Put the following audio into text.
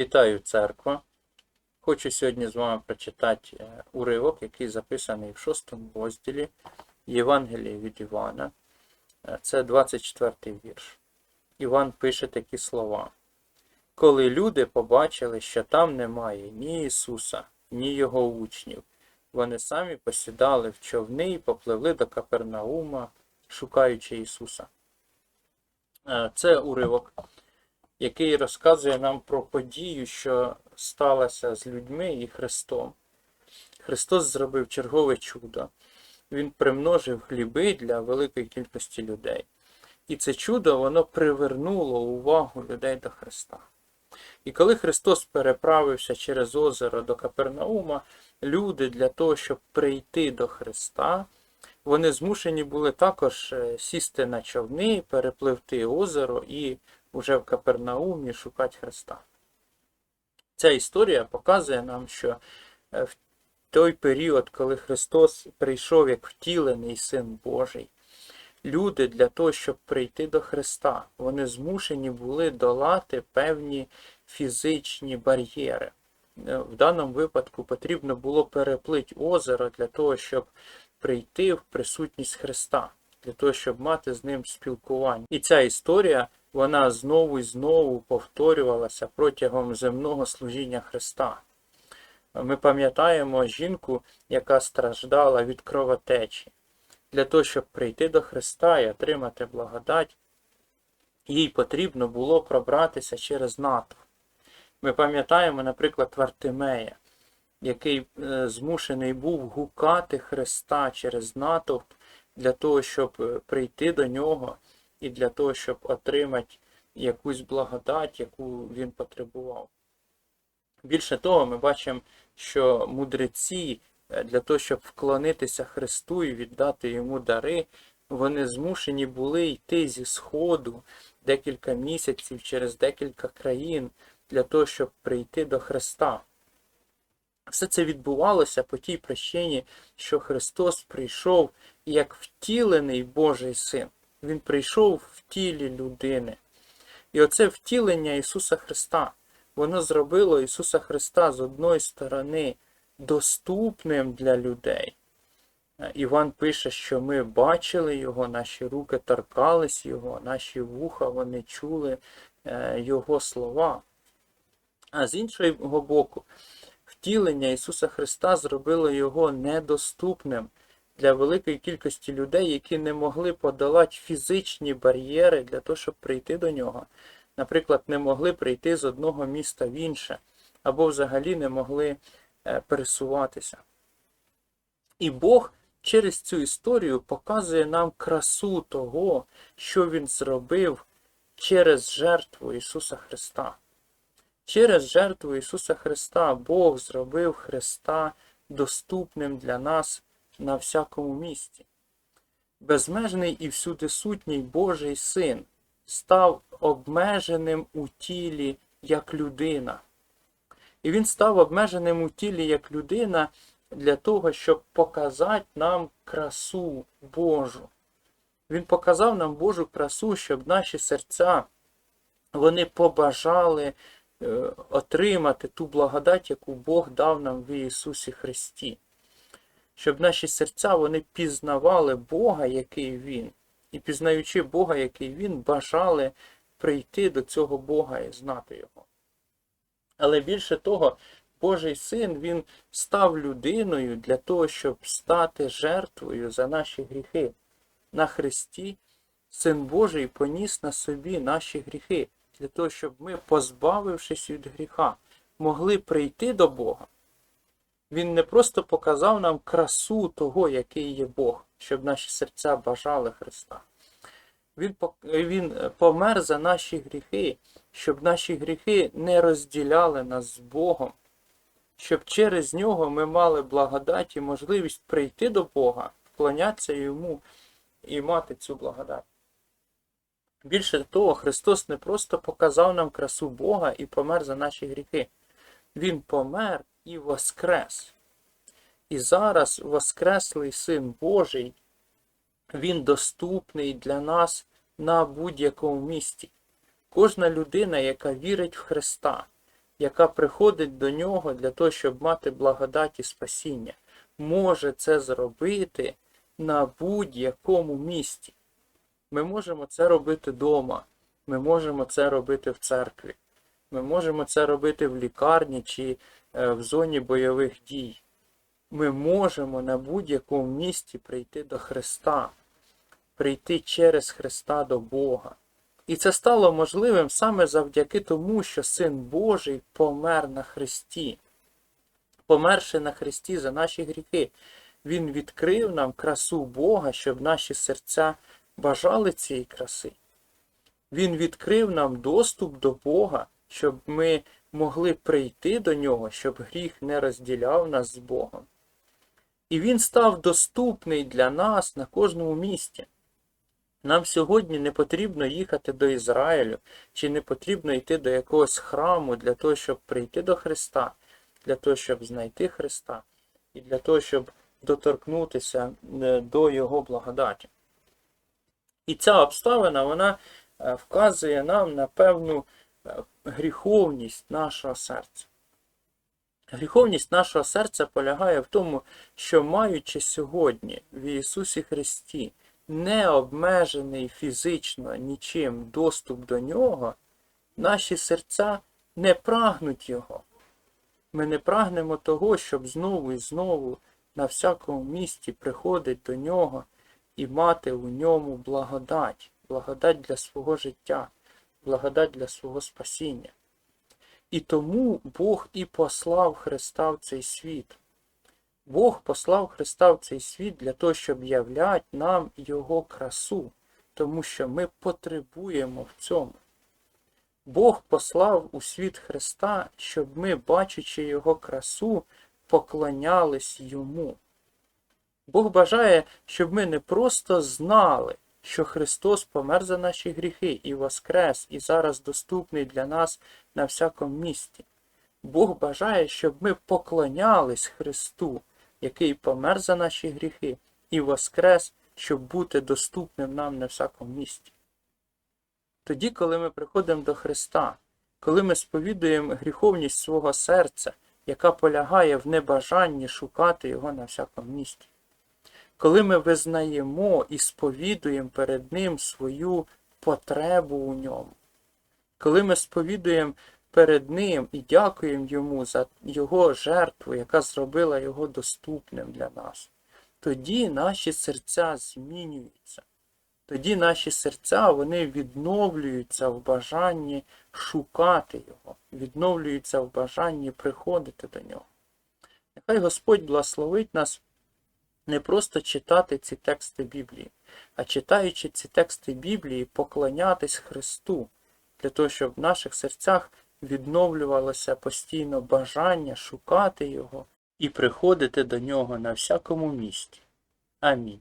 Вітаю церква. Хочу сьогодні з вами прочитати е, уривок, який записаний в шостому розділі Євангелія від Івана. Е, Це 24 вірш. Іван пише такі слова. Коли люди побачили, що там немає ні Ісуса, ні Його учнів, вони самі посідали в човни і попливли до Капернаума, шукаючи Ісуса. Е, Це уривок який розказує нам про подію, що сталася з людьми і Христом. Христос зробив чергове чудо. Він примножив хліби для великої кількості людей. І це чудо воно привернуло увагу людей до Христа. І коли Христос переправився через озеро до Капернаума, люди для того, щоб прийти до Христа, вони змушені були також е, сісти на човни, перепливти озеро і уже в Капернаумі шукати Христа. Ця історія показує нам, що е, в той період, коли Христос прийшов як втілений Син Божий, люди для того, щоб прийти до Христа, вони змушені були долати певні фізичні бар'єри. Е, В даному випадку потрібно було переплити озеро для того, щоб прийти в присутність Христа, для того, щоб мати з ним спілкування. І ця історія вона знову і знову повторювалася протягом земного служіння Христа. Ми пам'ятаємо жінку, яка страждала від кровотечі. Для того, щоб прийти до Христа і отримати благодать, їй потрібно було пробратися через натовп. Ми пам'ятаємо, наприклад, Вартимея, який е, змушений був гукати Христа через натовп для того, щоб е, прийти до нього і для того, щоб отримати якусь благодать, яку він потребував. Більше того, ми бачимо, що мудреці е, для того, щоб вклонитися Христу і віддати йому дари, вони змушені були йти зі Сходу декілька місяців через декілька країн для того, щоб прийти до Христа. Все це відбувалося по тій причині, що Христос прийшов як втілений Божий Син. Він прийшов в тілі людини. І оце втілення Ісуса Христа, воно зробило Ісуса Христа з одної сторони доступним для людей. Е, Іван пише, що ми бачили Його, наші руки торкались Його, наші вуха вони чули е, Його слова. А з іншого боку, втілення Ісуса Христа зробило Його недоступним для великої кількості людей, які не могли подолати фізичні бар'єри для того, щоб прийти до нього. Наприклад, не могли прийти з одного міста в інше, або взагалі не могли е, пересуватися. І Бог через цю історію показує нам красу того, що Він зробив через жертву Ісуса Христа. Через жертву Ісуса Христа Бог зробив Христа доступним для нас на всякому місці. Безмежний і всюдисутній Божий Син став обмеженим у тілі як людина. І він став обмеженим у тілі як людина для того, щоб показати нам красу Божу. Він показав нам Божу красу, щоб наші серця вони побажали е, отримати ту благодать, яку Бог дав нам в Ісусі Христі щоб наші серця вони пізнавали Бога, який Він, і пізнаючи Бога, який Він, бажали прийти до цього Бога і знати Його. Але більше того, Божий син Він став людиною для того, щоб стати жертвою за наші гріхи. На Христі Син Божий поніс на собі наші гріхи, для того, щоб ми, позбавившись від гріха, могли прийти до Бога. Він не просто показав нам красу того, який є Бог, щоб наші серця бажали Христа. Він він помер за наші гріхи, щоб наші гріхи не розділяли нас з Богом, щоб через нього ми мали благодать і можливість прийти до Бога, вклонятися Йому і мати цю благодать. Більше того, Христос не просто показав нам красу Бога і помер за наші гріхи. Він помер і воскрес. І зараз Воскреслий Син Божий, Він доступний для нас на будь-якому місці. Кожна людина, яка вірить в Христа, яка приходить до нього для того, щоб мати благодать і спасіння, може це зробити на будь-якому місці. Ми можемо це робити вдома, ми можемо це робити в церкві, ми можемо це робити в лікарні чи в зоні бойових дій. Ми можемо на будь-якому місці прийти до Христа, прийти через Христа до Бога. І це стало можливим саме завдяки тому, що Син Божий помер на Христі. Померши на Христі за наші гріхи, Він відкрив нам красу Бога, щоб наші серця бажали цієї краси. Він відкрив нам доступ до Бога, щоб ми могли прийти до Нього, щоб гріх не розділяв нас з Богом. І Він став доступний для нас на кожному місці. Нам сьогодні не потрібно їхати до Ізраїлю, чи не потрібно йти до якогось храму для того, щоб прийти до Христа, для того, щоб знайти Христа, і для того, щоб доторкнутися е, до Його благодаті. І ця обставина вона е, вказує нам на певну е, гріховність нашого серця. Гріховність нашого серця полягає в тому, що маючи сьогодні в Ісусі Христі не обмежений фізично нічим доступ до Нього, наші серця не прагнуть Його. Ми не прагнемо того, щоб знову і знову на всякому місці приходити до Нього і мати у ньому благодать, благодать для свого життя, благодать для свого спасіння. І тому Бог і послав Христа в цей світ. Бог послав Христа в цей світ для того, щоб являти нам Його красу, тому що ми потребуємо в цьому. Бог послав у світ Христа, щоб ми, бачачи Його красу, поклонялись Йому. Бог бажає, щоб ми не просто знали, що Христос помер за наші гріхи і воскрес, і зараз доступний для нас на всякому місці. Бог бажає, щоб ми поклонялись Христу, який помер за наші гріхи, і воскрес, щоб бути доступним нам на всякому місці. Тоді, коли ми приходимо до Христа, коли ми сповідуємо гріховність свого серця, яка полягає в небажанні шукати Його на всякому місці, коли ми визнаємо і сповідуємо перед Ним свою потребу у ньому, коли ми сповідуємо перед Ним і дякуємо Йому за Його жертву, яка зробила Його доступним для нас, тоді наші серця змінюються. Тоді наші серця вони відновлюються в бажанні шукати Його, відновлюються в бажанні приходити до Нього. Нехай Господь благословить нас не просто читати ці тексти Біблії, а читаючи ці тексти Біблії, поклонятись Христу, для того, щоб в наших серцях відновлювалося постійно бажання шукати Його і приходити до Нього на всякому місці. Амінь.